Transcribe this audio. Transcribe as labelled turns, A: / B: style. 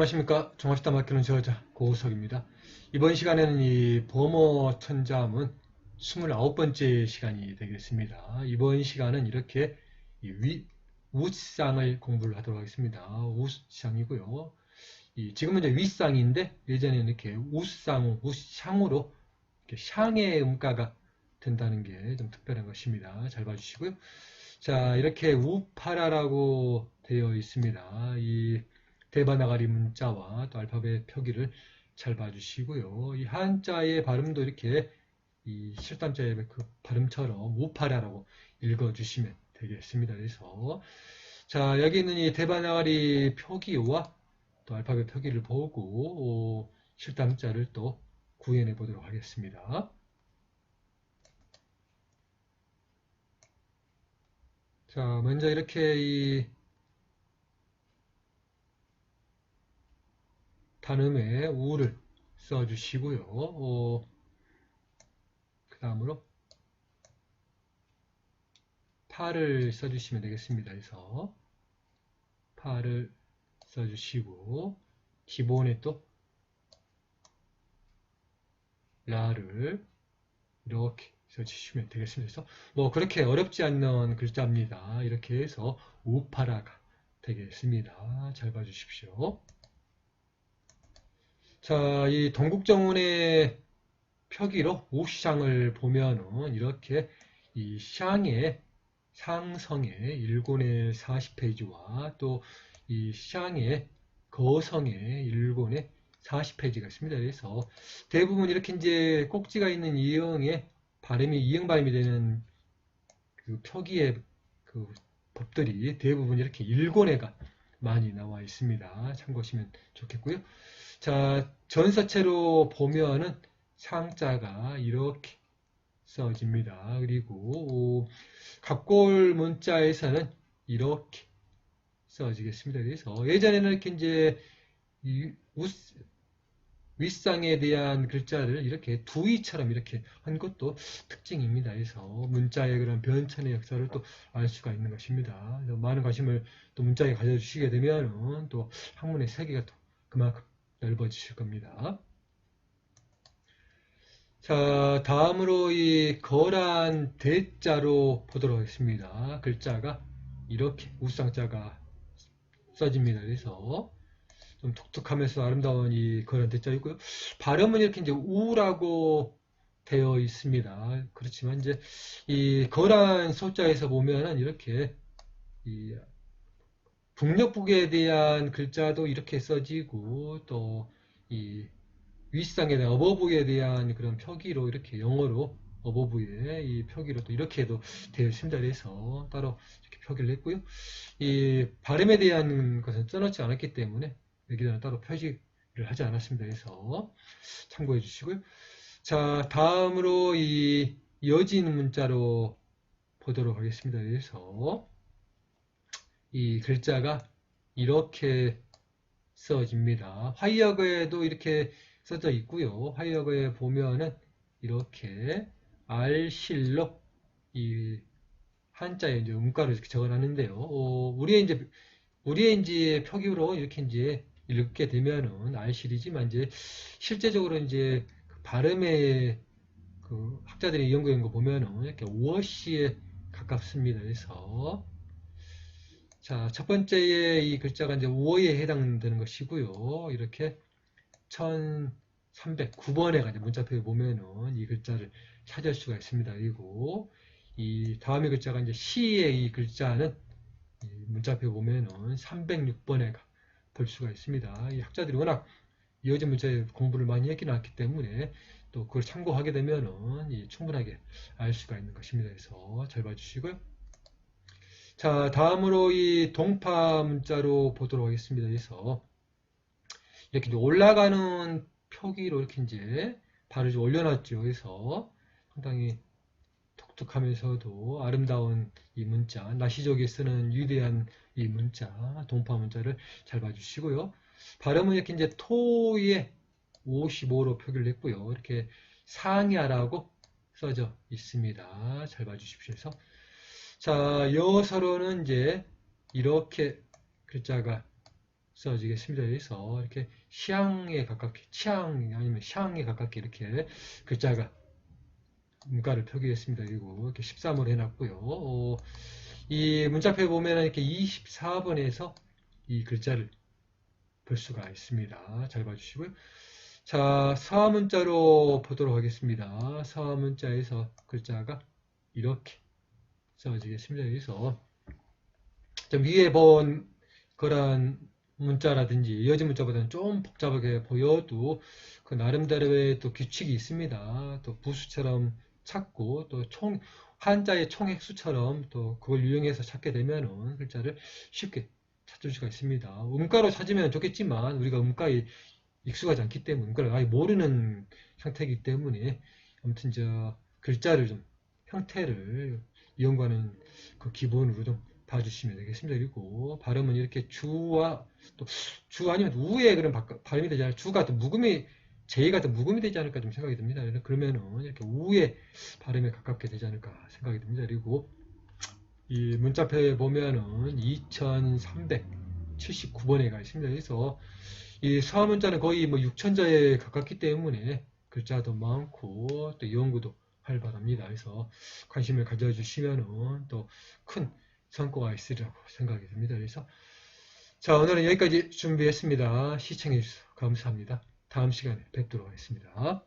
A: 안녕하십니까 종합시다 맡기는 저자 고우석입니다. 이번 시간에는 이 범어 천자문 29번째 시간이 되겠습니다. 이번 시간은 이렇게 위, 우쌍을 공부를 하도록 하겠습니다. 우쌍이고요. 이 지금은 이제 윗쌍인데 예전에는 이렇게 우쌍, 우쌍으로 이렇게 샹의 음가가 된다는 게 좀 특별한 것입니다. 잘 봐주시고요. 자 이렇게 우파라라고 되어 있습니다. 이 대바나가리 문자와 또 알파벳 표기를 잘 봐주시고요. 이 한자의 발음도 이렇게 이 실단자의 그 발음처럼 우파라라고 읽어주시면 되겠습니다. 그래서 자 여기 있는 이 대바나가리 표기와 또 알파벳 표기를 보고 어, 실담자를 또 구현해 보도록 하겠습니다. 자 먼저 이렇게 이 단음에 우를 써주시고요. 어, 그 다음으로 파를 써주시면 되겠습니다. 그래서 파를 써주시고 기본에 또 라를 이렇게 써주시면 되겠습니다. 그래서 뭐 그렇게 어렵지 않는 글자입니다. 이렇게 해서 우파라가 되겠습니다. 잘 봐주십시오. 자, 이 동국정운의 표기로 우샹을 보면은 이렇게 이 샹의 상성의 1권의 40페이지와 또 이 샹의 거성의 1권의 40페이지가 있습니다. 그래서 대부분 이렇게 이제 꼭지가 있는 이형의 발음이 이형 발음이 되는 그 표기의 그 법들이 대부분 이렇게 1권에가 많이 나와 있습니다. 참고하시면 좋겠고요. 자, 전서체로 보면은 상자가 이렇게 써집니다. 그리고 갑골 문자에서는 이렇게 써지겠습니다. 그래서 예전에는 이렇게 이제 윗상에 대한 글자를 이렇게 두이처럼 이렇게 한 것도 특징입니다. 그래서 문자의 그런 변천의 역사를 또 알 수가 있는 것입니다. 많은 관심을 또 문자에 가져주시게 되면 또 학문의 세계가 또 그만큼 넓어지실 겁니다. 자, 다음으로 이 거란 대자로 보도록 하겠습니다. 글자가 이렇게 우쌍자가 써집니다. 그래서 좀 독특하면서 아름다운 이 거란 대자이고요. 발음은 이렇게 이제 우라고 되어 있습니다. 그렇지만 이제 이 거란 소자에서 보면은 이렇게 이 북녘북에 대한 글자도 이렇게 써지고 또 이 윗상에 대한 어버부에 대한 그런 표기로 이렇게 영어로 어버부에 이 표기로 또 이렇게도 되어 있습니다. 그래서 따로 이렇게 표기를 했고요. 이 발음에 대한 것은 써놓지 않았기 때문에 여 기다는 따로 표시를 하지 않았습니다. 그래서 참고해 주시고요. 자, 다음으로 이 이어진 문자로 보도록 하겠습니다. 그래서 이 글자가 이렇게 써집니다. 화이어거에도 이렇게 써져 있고요. 화이어거에 보면은 이렇게 알실록 이 한자에 이제 음가로 이렇게 적어놨는데요. 어, 우리의 이제 우리의 이제 표기로 이렇게 이제 읽게 되면은 알실이지만 이제 실제적으로 이제 그 발음의 그 학자들이 연구한 거 보면은 이렇게 워시에 가깝습니다. 그래서 자, 첫 번째의 이 글자가 이제 우어에 해당되는 것이고요. 이렇게 1309번에 문자표에 보면은 이 글자를 찾을 수가 있습니다. 그리고 이 다음의 글자가 이제 시의 이 글자는 이 문자표에 보면은 306번에 볼 수가 있습니다. 이 학자들이 워낙 이어진 문자에 공부를 많이 했기 나왔기 때문에 또 그걸 참고하게 되면은 충분하게 알 수가 있는 것입니다. 그래서 잘 봐주시고요. 자, 다음으로 이 동파 문자로 보도록 하겠습니다. 그래서 이렇게 올라가는 표기로 이렇게 이제 발을 좀 올려놨죠. 그래서 상당히 독특하면서도 아름다운 이 문자, 나시족에 쓰는 위대한 이 문자, 동파 문자를 잘 봐주시고요. 발음은 이렇게 이제 토에 55로 표기를 했고요. 이렇게 상야라고 써져 있습니다. 잘 봐주십시오. 자, 여서로는 이제 이렇게 글자가 써지겠습니다. 그래서 이렇게 시향에 가깝게, 치향 아니면 시향에 가깝게 이렇게 글자가 문가를 표기했습니다. 그리고 이렇게 13으로 해놨고요. 어, 이 문자표에 보면 이렇게 24번에서 이 글자를 볼 수가 있습니다. 잘 봐주시고요. 자, 사문자로 보도록 하겠습니다. 사문자에서 글자가 이렇게 써지겠습니다. 그래서 좀 위에 본 그런 문자라든지 이어진 문자보다는 좀 복잡하게 보여도 그 나름대로의 또 규칙이 있습니다. 또 부수처럼 찾고 또총 한자의 총획수처럼 또 그걸 이용해서 찾게 되면은 글자를 쉽게 찾을 수가 있습니다. 음가로 찾으면 좋겠지만 우리가 음가에 익숙하지 않기 때문에 음가를 아예 모르는 상태이기 때문에 아무튼 저 글자를 좀 형태를 이용과는 그 기본으로 좀 봐주시면 되겠습니다. 그리고 발음은 이렇게 주와 또 주 아니면 우에 그런 바- 발음이 되지 않아요. 주가 또 묵음이 제이가 더 묵음이 되지 않을까 좀 생각이 듭니다. 그러면은 이렇게 우에 발음에 가깝게 되지 않을까 생각이 듭니다. 그리고 이 문자표에 보면은 2379번에 가 있습니다. 그래서 이 서문자는 거의 뭐 6천자에 가깝기 때문에 글자도 많고 또 연구도 활발합니다. 그래서 관심을 가져주시면은 또 큰 성과가 있으리라고 생각이 듭니다. 그래서 자 오늘은 여기까지 준비했습니다. 시청해 주셔서 감사합니다. 다음 시간에 뵙도록 하겠습니다.